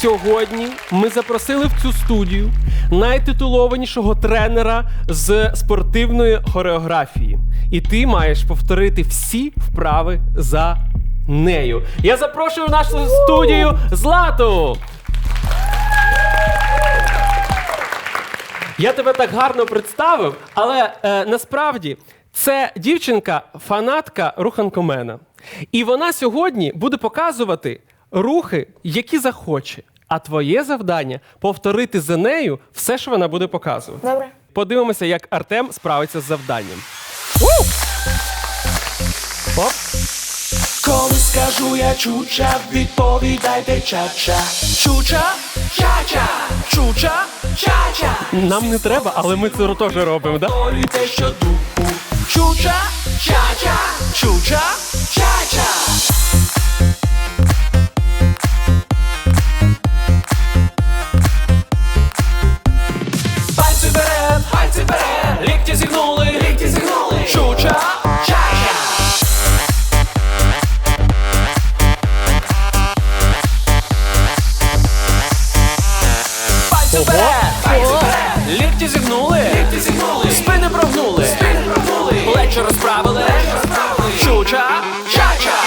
Сьогодні ми запросили в цю студію найтитулованішого тренера з спортивної хореографії. І ти маєш повторити всі вправи за нею. Я запрошую в нашу студію Злату! Я тебе так гарно представив, але е, насправді це дівчинка, фанатка руханкомена. І вона сьогодні буде показувати рухи, які захоче. А твоє завдання повторити за нею все, що вона буде показувати. Добре. Подивимося, як Артем справиться з завданням. Оп. Коли скажу я чуча, відповідайте ча-ча. Чуча, ча-ча, чуча, ча-ча. Нам не треба, але ми це теж робимо, да? Повторюйте щодуху. Чуча, ча-ча, чуча, ча-ча. Лікті зігнули, лікті зігнули. Спини прогнули, спини прогнули. Плечі розправили, плечі розправили. Чуча, ча-ча.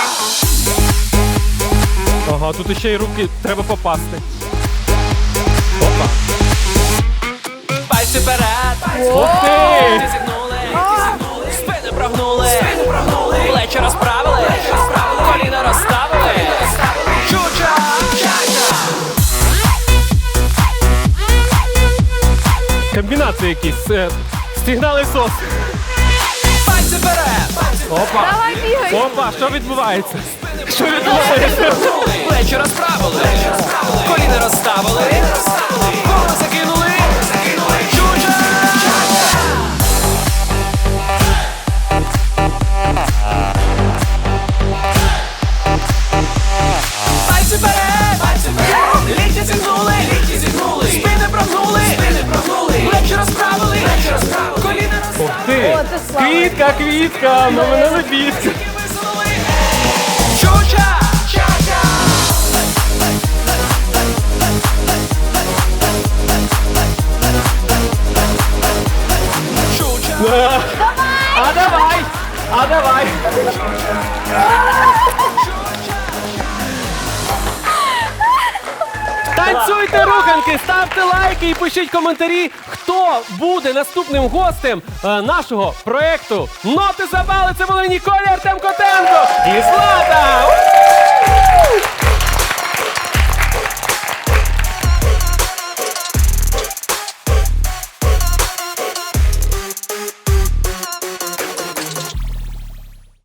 Ага, тут ще й руки треба попасти. Опа. Пальці вперед, пальці Ух ти! Лікті зігнули, лікті зігнули. Спини прогнули, спини прогнули. Плечі розправили, Комбінації якісь. Е, Стігнали сос. Пальці бере! Опа. Давай бігай. Опа, що відбувається? Що відбувається? Плечі розправили, плечі розправили. Коліна розставили, ти! О, ти слава. Квітка, квітка, на мене ча-ча. Чуча. А давай! А давай! Танцюйте руханки, ставте лайки і пишіть коментарі, хто буде наступним гостем е, нашого проекту. Ну, Ноти забали це були Ніколі Артем Котенко і Злата!